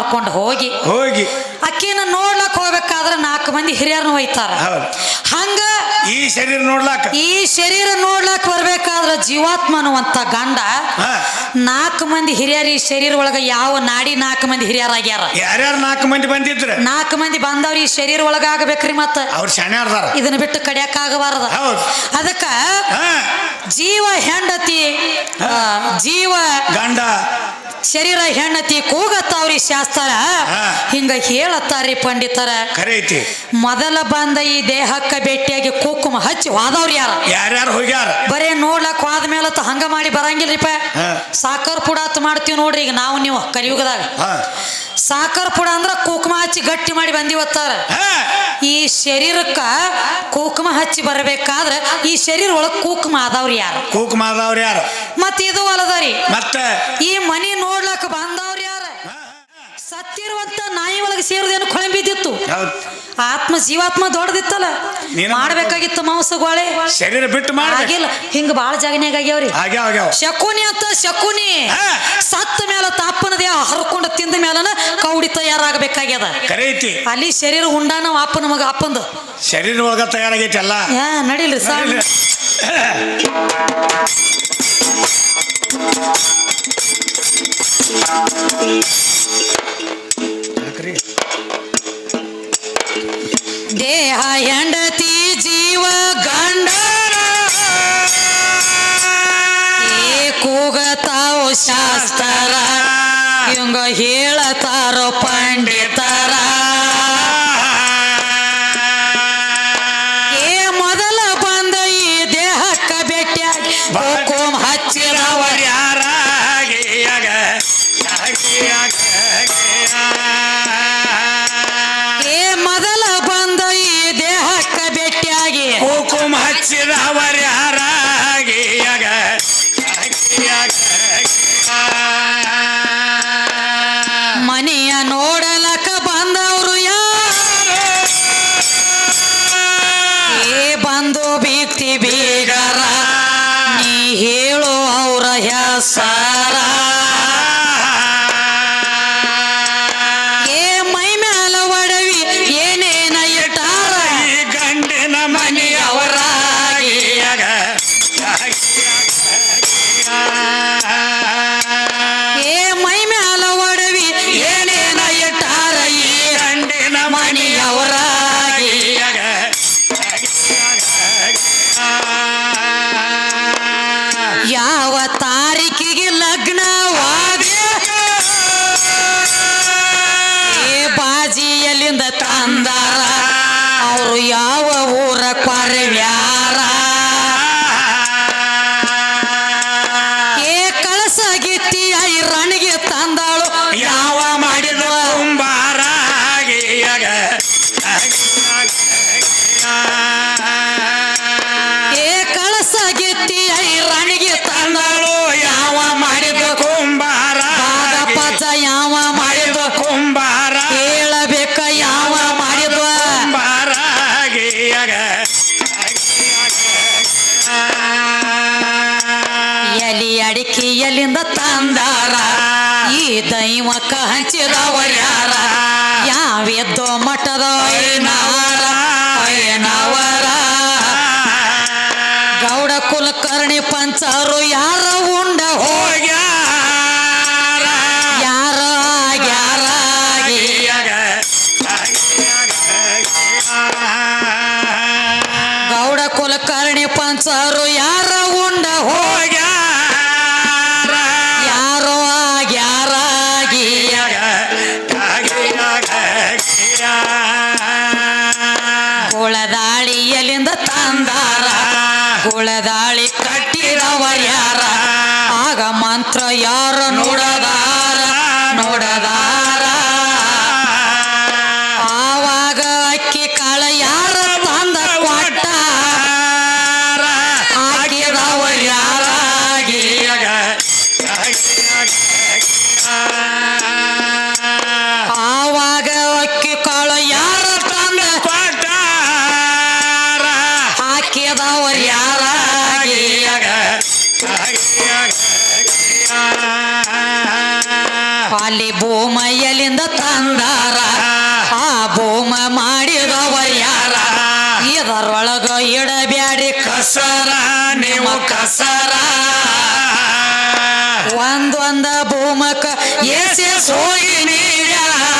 ಕರ್ಕೊಂಡು ಹೋಗಿ ಹೋಗಿ. ಅಕ್ಕಿನ ನೋಡ್ಲಕ್ ಹೋಗ್ಬೇಕಾದ್ರೆ ನಾಲ್ಕು ಮಂದಿ ಹಿರಿಯರ್ನು ಒಯ್ತಾರ. ಹಂಗ ಈ ಶರೀರ ನೋಡ್ಲಾಕ? ಈ ಶರೀರ ನೋಡ್ಲಕ್ ಬರ್ಬೇಕಾದ್ರ ಜೀವಾತ್ಮ ಅನ್ನುವಂತ ಗಂಡ ನಾಲ್ಕು ಮಂದಿ ಹಿರಿಯರ್ ಈ ಶರೀರ ಒಳಗ ಯಾವ ನಾಡಿ ನಾಲ್ಕು ಮಂದಿ ಹಿರಿಯರಾಗ್ಯಾರ? ಯಾರ್ಯಾರು ನಾಲ್ಕು ಮಂದಿ ಬಂದಿದ್ರ? ನಾಲ್ಕು ಮಂದಿ ಬಂದವ್ರು ಈ ಶರೀರ ಒಳಗ ಆಗ್ಬೇಕ್ರಿ ಮತ್ತ. ಅವ್ರು ಶಣ್ಯಾರ ಇದನ್ನ ಬಿಟ್ಟು ಕಡಿಯಾಕ ಆಗಬಾರದ. ಅದಕ್ಕ ಜೀವ ಹೆಂಡತಿ ಜೀವ ಗಂಡ. ಶರೀರ ಹೆಣ್ಣತಿ ಕೂಗತ್ತಾವ್ರಿ ಶಾಸ್ತ್ರ. ಹಿಂಗ ಹೇಳತ್ತಾರ್ರಿ ಪಂಡಿತರ. ಕರೈತಿ ಮೊದಲ ಬಂದ ಈ ದೇಹಕ್ಕ ಭೇಟಿಯಾಗಿ ಕುಕುಮ ಹಚ್ಚಿ ಹೋದವ್ರಿ ಯಾರ? ಯಾರ್ಯಾರು ಹೋಗ್ಯಾರ? ಬರೇ ನೋಡ್ಲಕ್ ಹೋದ ಮೇಲೆ ಹಂಗ ಮಾಡಿ ಬರಂಗಿಲ್ರಿಪ್ಪ ಹಾ. ಸಾಕರ್ ಪುಡಾತ್ ಮಾಡ್ತೀವಿ ನೋಡ್ರಿ ಈಗ ನಾವು ನೀವು ಕಲಿಯುಗದಾಗ. ಸಾಕರ್ ಪುಡ ಅಂದ್ರ ಕುಕುಮ ಹಚ್ಚಿ ಗಟ್ಟಿ ಮಾಡಿ ಬಂದಿವತ್ತಾರ. ಈ ಶರೀರಕ್ಕ ಕುಕುಮ ಹಚ್ಚಿ ಬರಬೇಕಾದ್ರ ಈ ಶರೀರ ಒಳಗ್ ಕುಕುಮ ಆದವ್ರಿ ಯಾರು? ಕುಕುಮ ಆದವ್ರು ಯಾರು? ಮತ್ ಇದು ಅಲ್ಲದರಿ ಮತ್ತೆ? ಈ ಮನಿ ನೋಡ್ಲಕ್ ಬಂದವ್ರು ಯಾರ? ಸತ್ತಿರುವಂತ ಒಳಗೆ ಸೇರಿದೇನು ಕೊಳೆ ಬಿದ್ದಿತ್ತು ಆತ್ಮ ಜೀವಾತ್ಮ ದೊಡ್ಡದಿತ್ತಲ್ಲ. ಮಾಡ್ಬೇಕಾಗಿತ್ತು ಮಾಂಸಗೋಳೆ ಶರೀರ ಬಿಟ್ಟು ಆಗಿಲ್ಲ. ಹಿಂಗ ಬಾಳ ಜಾಗನ್ಯಾಗ ಆಗ್ಯಾವ್ರಿ ಆಗ್ಯಾವ ಆಗ್ಯಾವ. ಶಕುನಿ ಅಂತ ಶಕುನಿ. ಹಾ. ಸತ್ತ ಮೇಲ ತಾಪನ ದೇಹ ಹರ್ಕೊಂಡು ತಿಂದ ಮೇಲನ ಕೌಡಿ ತಯಾರಾಗಬೇಕಾಗ್ಯದ. ಅಲ್ಲಿ ಶರೀರ ಉಂಡಾನ ಅಪ್ಪ ನಮಗ ಅಪ್ಪಂದ. ಶರೀರ ಒಳಗ ತಯಾರಾಗೈತಿ ಎಲ್ಲ ಯಾ Thank ಯಾಕ್ರಿ? ಶಾಸ್ತ್ರ. ಹಿಂಗ ಹೇಳತಾರೋ ಪಂಡಿತರ. ಏ ಮೊದಲ ಬಂದ ಈ ದೇಹಕ್ಕ ಭೇಟಿಯಾಗಿ ಹುಕುಂ ಮಂತ್ರ ಯಾರ ನೋಡದಾರ ಅಲ್ಲಿ ಭೂಮಯ್ಯಲಿಂದ ತಂದಾರ. ಆ ಭೂಮ ಮಾಡಿದವ ಯಾರ? ಇದರೊಳಗ ಇಡಬ್ಯಾಡಿ ಕಸರ ನೀವು ಕಸರ. ಒಂದೊಂದ ಭೂಮಕ್ಕ ಎಸ್ ಹೋಗಿ ನೀಡ್ಯಾರ.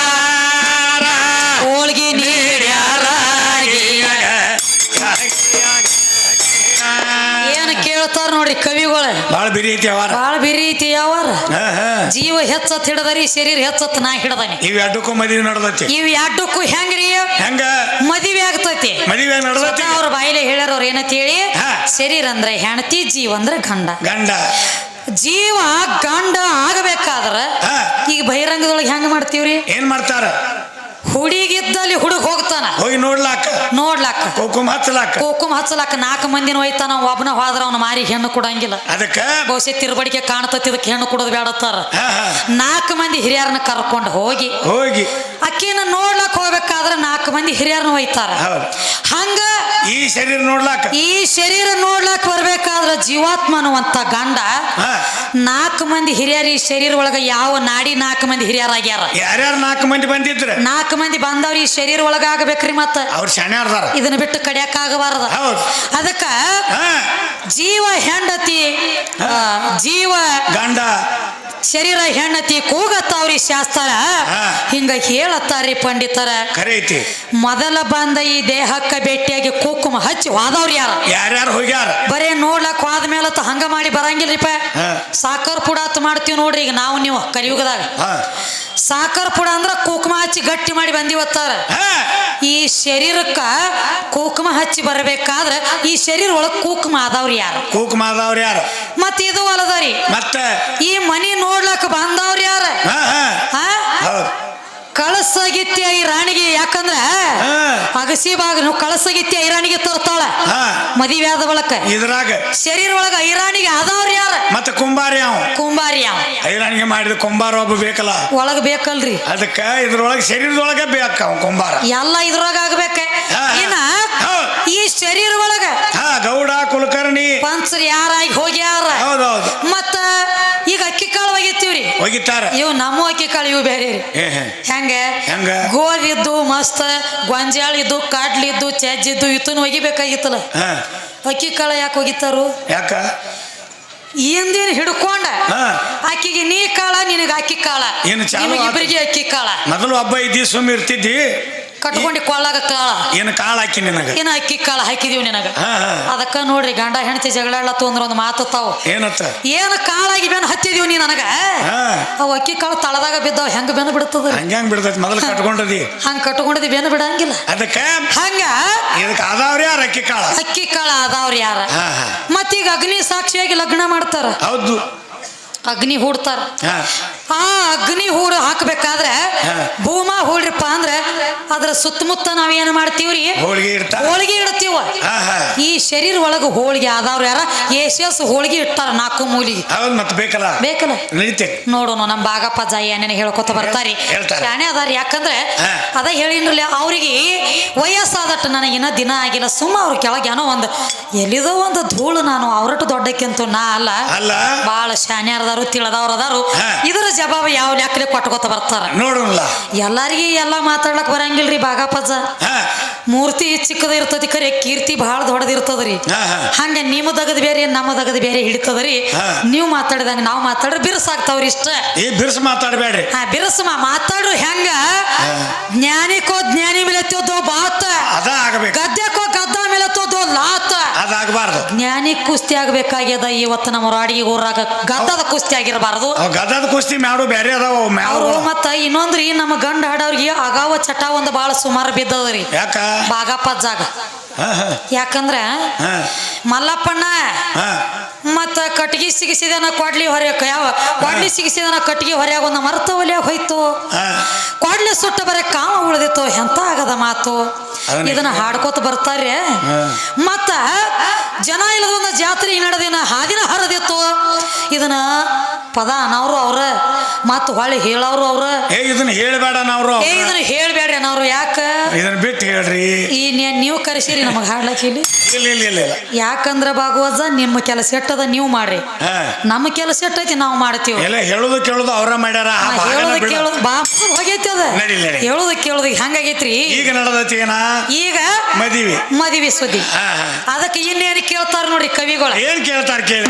ಕೇಳ್ತಾರ ನೋಡ್ರಿ ಕವಿಗಳ. ಬಾಳ ಬಿರಿ ಐತಿ ಅವಾರ ಬಾಳ ಬಿರಿ ಐತಿ ಯಾವಾರ. ಜೀವ ಹೆಚ್ಚತ್ ಹಿಡದರಿ ಶರೀರ ಹೆಚ್ಚತ್ ನಾ ಹಿಡದಾನೆ. ಇವ್ ಎರಡಕ್ಕೂ ಮದುವೆ ನಡ್ದತಿ. ಇವ್ ಎರಡಕ್ಕೂ ಹೆಂಗ್ರಿ? ಹೆಂಗ? ಮದುವೆ ಆಗ್ತತಿ. ಮದುವೆ ನಡ್ದತಿ? ಅವ್ರ ಬಾಯಿಲೆ ಹೇಳ್ಯಾರ ಅವ್ರ ಏನಂತ ಹೇಳಿ. ಶರೀರ ಅಂದ್ರೆ ಹೆಂಡತಿ ಜೀವ ಅಂದ್ರೆ ಗಂಡ. ಗಂಡ. ಜೀವ ಗಂಡ ಆಗಬೇಕಾದ್ರ. ಈಗ ಬಹಿರಂಗದೊಳಗೆ ಹೆಂಗ್ ಮಾಡ್ತೀವ್ರಿ? ಏನ್ ಮಾಡ್ತಾರ? ಹುಡುಗಿದ್ದಲ್ಲಿ ಹುಡುಗ ಹೋಗ್ತಾನ. ಹೋಗಿ ನೋಡ್ಲಾಕ. ನೋಡ್ಲಾಕ. ಕುಂಕುಮ ಹಚ್ಚಲಾಕ. ಕುಂಕುಮ ಹಚ್ಚಲಾಕ ನಾಲ್ಕು ಮಂದಿನ ಒಯ್ತಾನ ಒಬ್ಬನ ಹೋದ್ರ ಅವ್ನ ಮಾರಿ ಹೆಣ್ಣು ಕೊಡಂಗಿಲ್ಲ. ಅದಕ್ಕೆ? ಬಹುಶಃ ತಿರುಬಡಿಕೆ ಕಾಣ್ತತಿ ಇದಕ್ಕೆ ಹೆಣ್ಣು ಕೊಡೋದು ಬೇಡತ್ತಾರ. ನಾಲ್ಕು ಮಂದಿ ಹಿರಿಯರನ್ನ ಕರ್ಕೊಂಡು ಹೋಗಿ ಹೋಗಿ. ಅಕ್ಕಿನ ನೋಡ್ಲಕ್ ಹೋಗ್ಬೇಕಾದ್ರೆ ನಾಲ್ಕು ಮಂದಿ ಹಿರಿಯರನ್ನ ಒಯ್ತಾರ. ಹಂಗ ಈ ಶರೀರ ನೋಡ್ಲಾಕ? ಈ ಶರೀರ ನೋಡ್ಲಾಕ್ ಬರ್ಬೇಕಾದ್ರ ಜೀವಾತ್ಮ ಅನ್ನುವಂತ ಗಂಡ. ನಾಲ್ಕು ಮಂದಿ ಹಿರಿಯರ ಈ ಶರೀರ ಒಳಗ ಯಾವ ನಾಡಿ ನಾಲ್ಕು ಮಂದಿ ಹಿರಿಯರಾಗ್ಯಾರ ಯಾರ್ಯಾರು ನಾಲ್ಕು ಮಂದಿ ಬಂದಿದ್ರ? ನಾಲ್ಕು ಮಂದಿ ಬಂದವ್ರ ಈ ಶರೀರ ಒಳಗ ಆಗ್ಬೇಕ್ರಿ ಮತ್ತ. ಅವ್ರ ಶಾಣೆ ಆಡ್ದಾರ. ಇದನ್ನ ಬಿಟ್ಟು ಕಡಿಯಾಕ ಆಗಬಾರ್ದ. ಹೌದು. ಅದಕ್ಕ ಜೀವ ಹೆಂಡತಿ ಜೀವ ಗಂಡ. ಶರೀರ ಹೆಣ್ಣತಿ ಕೂಗತ್ತಾವ್ರಿ ಶಾಸ್ತ್ರ. ಹಿಂಗ ಹೇಳತ್ತಾರ್ರಿ ಪಂಡಿತರ ಕರೈತಿ ಮೊದಲ ಬಂದ ಈ ದೇಹಕ್ಕ ಭೇಟಿಯಾಗಿ ಕುಂಕುಮ ಹಚ್ಚಿ ಹೋದವ್ರಿ ಯಾರ ಯಾರ್ಯಾರು ಹೋಗ್ಯಾರ ಬರೇ ನೋಡ್ಲಕ್ ಹೋದ ಮೇಲೆ ಹಂಗ ಮಾಡಿ ಬರಂಗಿಲ್ರಿಪ. ಸಾಕರ್ ಪುಡಾತ್ ಮಾಡ್ತೀವಿ ನೋಡ್ರಿ ಈಗ ನಾವು ನೀವು ಕಲಿಯುಗದಾಗ. ಸಾಕರ್ ಪುಡ ಅಂದ್ರ ಕುಂಕುಮ ಹಚ್ಚಿ ಗಟ್ಟಿ ಮಾಡಿ ಬಂದಿವತ್ತಾರ. ಈ ಶರೀರಕ್ಕ ಕುಂಕುಮ ಹಚ್ಚಿ ಬರಬೇಕಾದ್ರ ಈ ಶರೀರ ಒಳಗ್ ಕುಂಕುಮ ಆದವ್ರಿ ಯಾರು? ಕೂಕುಮ ಆದವ್ರು ಯಾರು? ಮತ್ ಇದು ಅಲ್ಲದರಿ ಮತ್ತೆ? ಈ ಮನಿ ನೋಡ್ಲಕ್ ಬಂದವ್ರಿ ಯಾರ? ಹಾ ಹಾ. ಹಾ? ಹೌದು. ಕಳಸಗಿತ್ಯ ಈ ರಾಣಿಗೆ ಯಾಕಂದ್ರ. ಅಗಸಿ ಬಾಗ ನೀವು ಕಳಸಗಿತ್ಯ ಐರಾಣಿಗೆ ತರ್ತಾಳ. ಮದುವೆ ಆದ ಬಳಕ. ಇದ್ರಾಗ. ಶರೀರ ಒಳಗ ಐರಾಣಿಗೆ ಆದವ್ರ ಯಾರ? ಮತ್ತ ಕುಂಬಾರಿ ಅವ. ಕುಂಬಾರಿ ಅವ. ಐರಾಣಿಗೆ ಮಾಡಿದ ಕುಂಬಾರ ಒಬ್ಬ ಬೇಕಲ್ಲ? ಒಳಗ ಬೇಕಲ್ರಿ. ಅದಕ್ಕ ಇದ್ರೊಳಗೆ ಶರೀರದೊಳಗ ಬೇಕ ಅವ ಕುಂಬಾರ. ಎಲ್ಲ ಇದ್ರೊಳಗ ಆಗ್ಬೇಕ. ಒಗಿತಾರ ಇವು ನಮ್ಮ ಅಕ್ಕಿ ಕಾಳು ಇವು ಬೇರೆ ರೀ. ಹೆಂಗ? ಹೆಂಗ? ಗೋಧಿದ್ದು ಮಸ್ತ್ ಗೊಂಜಾಳ ಇದ್ದು ಕಾಡ್ಲಿದ್ದು ಚಜ್ಜಿದ್ದು ಇತ್ತು ಒಗಿಬೇಕಾಗಿತ್ತಲ್ಲ. ಅಕ್ಕಿ ಕಾಳ ಯಾಕೆ ಒಗಿತಾರು ಯಾಕ? ಹಿಂದಿನ ಹಿಡ್ಕೊಂಡ ಅಕ್ಕಿಗೆ ಆಕಿಗೆ ನೀ ಕಾಳ ನಿನಗ ಅಕ್ಕಿ ಕಾಳ? ಇಬ್ಬರಿಗೆ ಅಕ್ಕಿ ಕಾಳ. ಮೊದಲು ಹಬ್ಬ ಇದ್ದಿ ಸುಮ್ಮ ಇರ್ತಿದ್ದಿ? ಕಟ್ಕೊಂಡು ಕೊಳ್ಳಾಗ ಕಾಳ. ಏನು ಕಾಳ ಹಾಕಿ ನಿನಗ? ಏನು ಅಕ್ಕಿ ಕಾಳ ಹಾಕಿದೀವಿ ನಿನಗ? ಅದಕ್ಕ ನೋಡ್ರಿ ಗಂಡ ಹೆಂಡತಿ ಜಗಳ ಅಂದ್ರ ಒಂದು ಮಾತು ತಾವು ಏನತ್ತ? ಏನ ಕಾಳಾಗಿ ಬೆನ್ ಹತ್ತಿದೀವಿ ನೀ ನನಗ? ಅವ್ ಅಕ್ಕಿ ಕಾಳು ತಳದಾಗ ಬಿದ್ದಾವ ಹೆಂಗ ಬೆನ್ ಬಿಡ್ತದ ಹೆಂಗ್ ಬಿಡ್ತೈತಿ? ಮೊದಲು ಕಟ್ಕೊಂಡದಿ. ಹಂಗ ಕಟ್ಕೊಂಡಿದ್ ಬೆನ್ ಬಿಡಂಗಿಲ್ಲ. ಅದಕ್ಕ? ಹಂಗ? ಇದಕ್ಕೆ ಅದಾವ್ರಿ ಯಾರು ಅಕ್ಕಿ ಕಾಳ? ಅಕ್ಕಿ ಕಾಳ ಅದಾವ್ರಿ ಯಾರ? ಮತ್ತೀಗ ಅಗ್ನಿ ಸಾಕ್ಷಿಯಾಗಿ ಲಗ್ನ ಮಾಡ್ತಾರ. ಹೌದು. ಅಗ್ನಿ ಹೂಡ್ತಾರ. ಹಾ. ಆ ಅಗ್ನಿ ಹೂಡು ಹಾಕಬೇಕಾದ್ರೆ. ಭೂಮ ಹೂಡ್ರಿಪ್ಪ ಅಂದ್ರೆ ಅದ್ರ ಸುತ್ತಮುತ್ತ ನಾವೇನು ಮಾಡ್ತೀವ್ರಿ? ಹೋಳಿಗೆ ಇಡ್ತಾರ ಹೋಳಿಗೆ ಇಡ್ತೀವ. ಈ ಶರೀರ ಒಳಗ ಹೋಳಿಗೆ ಆದವ್ರು ಯಾರ? ಏಷ್ಯಾಸ್ ಹೋಳಿಗೆ ಇಡ್ತಾರ ನಾಲ್ಕು ಮೂಲಿಗೆ. ಹೌದು ಮತ್ತೆ ಬೇಕಲ್ಲ? ನೋಡೋಣ ನಮ್ಮ ಬಾಗಪ್ಪ ಜಾಯಿ ಏನೇನು ಹೇಳ್ಕೊತ ಬರ್ತಾರಿ. ಹೇಳ್ತಾರೆ. ಶಾಣೆ ಅದಾರ ಯಾಕಂದ್ರೆ. ಅದ ಹೇಳಿನ್ರಲ್ಲ ಅವ್ರಿಗೆ ವಯಸ್ಸಾದಟ್ಟು ನನಗೆ ಇನ್ನ ದಿನ ಆಗಿಲ್ಲ. ಸುಮ್ಮ ಅವ್ರ ಕೆಳಗೆ ಏನೋ ಒಂದು ಎಲ್ಲಿದೋ ಒಂದು ಧೂಳು ನಾನು ಅವ್ರಟ್ಟು ದೊಡ್ಡಕ್ಕಿಂತ ನಾ ಅಲ್ಲ. ಅಲ್ಲ. ಬಾಳ ಅದಾರು ತಿಳದವ್ರ ಅದಾರು ಹಾ. ಇದರ ಜವಾಬ ಯಾವ ಲೆಕ್ಕಲೆ ಕೊಟ್ಕೋತ ಬರ್ತಾರ? ನೋಡೋಣ ಎಲ್ಲಾರಿಗೆ ಎಲ್ಲ ಮಾತಾಡ್ಲಕ್ ಬರಂಗಿಲ್ರಿ ಬಾಗಾಪಜ ಮೂರ್ತಿ ಚಿಕ್ಕದ ಇರ್ತತಿ ಖರೆ ಕೀರ್ತಿ ಬಹಳ ದೊಡ್ಡದಿರ್ತದ್ರಿ. ಹಂಗ ನಿಮ್ಮ ದಗದ್ ಬೇರೆ ನಮ್ಮ ದಗದ್ ಬೇರೆ ಹಿಡಿತದ್ರಿ. ನೀವು ಮಾತಾಡಿದಂಗ ನಾವು ಮಾತಾಡ್ರಿ ಬಿರ್ಸಾಗ್ತಾವ್ರಿ ಇಷ್ಟ. ಈ ಬಿರ್ಸ್ ಮಾತಾಡಬೇಡ್ರಿ. ಹಾ ಬಿರುಸು ಮಾ ಮಾತಾಡ್ರು ಹೆಂಗ? ಜ್ಞಾನಿಕೋ ಜ್ಞಾನಿ ಮಿಲತ್ತೋ ಬಾತ್. ಅದ ಆಗಬೇಕು. ಗದ್ದೆಕೋ ಗದ್ದ ಮೇಲೆ ಲಾತ್. ಅದಾಗಬಾರ್ದು ಜ್ಞಾನಿ ಕುಸ್ತಿ ಆಗ್ಬೇಕಾಗ್ಯದ ಇವತ್ತು ನಮ್ಮ ರಾಡಿಗೆ ಊರಾಗ ಗದ್ದದ ಕುಸ್ತಿ ಆಗಿರಬಾರ್ದು. ಗದ್ದದ ಗದದ ಕುಸ್ತಿ ಮ್ಯಾಡು ಬೇರೆ ಅದಾವ ಅವ್ ಮ್ಯಾವು ಅವರು ಮತ್ತ ಇನ್ನೊಂದ್ರಿ ನಮ್ಮ ಗಂಡ ಹಾಡವ್ರಿಗೆ ಅಗಾವ ಚಟ ಒಂದು ಬಾಳ ಸುಮಾರು ಬಿದ್ದದ್ರಿ. ಯಾಕ? ಬಾಗಪ್ಪ ಜಾಗ ಹಾ ಹಾ. ಯಾಕಂದ್ರ ಹಾ. ಮಲ್ಲಪ್ಪಣ್ಣ ಹಾ. ಮತ್ತ ಕಟ್ಗಿ ಸಿಗಿಸಿದನ ಕೊಡ್ಲಿ ಹೊರ್ಯಾಕ. ಯಾವ? ಕೊಡ್ಲಿ ಸಿಗಿಸಿದನ ಕಟ್ಟಿಗೆ ಹೊರ್ಯಾಗ ಒಂದು ಮರ್ತ ಒಲಿಯಾಗ ಹೋಯ್ತು. ಕೊಡ್ಲಿ ಸುಟ್ಟ ಬರ ಕಾಮ ಉಳಿದಿತ್ತು. ಎಂತ ಆಗದ ಮಾತು? ಇದನ್ನ ಹಾಡ್ಕೋತ ಬರ್ತಾರೆ. ಮತ್ತ ಜನ ಇಲ್ಲದ ಒಂದು ಜಾತ್ರೆ ನಡೆದಿನ ಹಾದಿನ ಹರದಿತ್ತು. ಇದನ್ನ ಪದ ಅನ್ನವರು ಅವ್ರ ಮತ್ತು ಹೊಳ್ಳಿ ಹೇಳೋರು ಅವ್ರ. ಇದನ್ನ ಹೇಳಬೇಡ ನಾವ್ರು ಏ ಇದನ್ನ ಹೇಳ್ಬೇಡ್ರಿ ಅನ್ನವ್ರು ಯಾಕ? ಇದನ್ನ ಬಿಟ್ಟು ಹೇಳ್ರಿ. ಈ ನೀವು ಕರೆಸಿರಿ ನಮಗೆ ಹಾಡ್ಲಕ್ಕೆ ಇಲ್ಲ. ಇಲ್ಲ ಇಲ್ಲ ಯಾಕಂದ್ರ ಭಾಗವತ ನಿಮ್ಮ ಕೆಲಸ ಎಟ್ಟದ ನೀವು ಮಾಡ್ರಿ. ನಮ್ಮ ಕೆಲಸ ಎಟ್ಟೈತಿ ನಾವು ಮಾಡ್ತೀವಿ. ಎಲ್ಲ ಹೇಳುದು ಕೇಳುದು ಅವ್ರ ಮಾಡ್ಯಾರ. ಆ ಭಾಗನ ಹೇಳೋದು ಬಿಡು. ಕೇಳೋದು ಬಾ ಹೋಗೈತಿ ಅದ. ನಡಿ, ನಡಿ. ಹೇಳೋದು ಕೇಳೋದು ಹೆಂಗಾಗೈತ್ರಿ. ಈಗ ನಡೆದೈತಿ ಏನ? ಈಗ ಮದಿವಿ. ಮದುವೆ ಸುದ್ದಿ. ಹಾ ಹಾ. ಅದಕ್ಕೆ ಇನ್ನೇನು ಕೇಳ್ತಾರ ನೋಡಿ ಕವಿಗಳು. ಏನ್ ಕೇಳ್ತಾರ ಕೇಳ?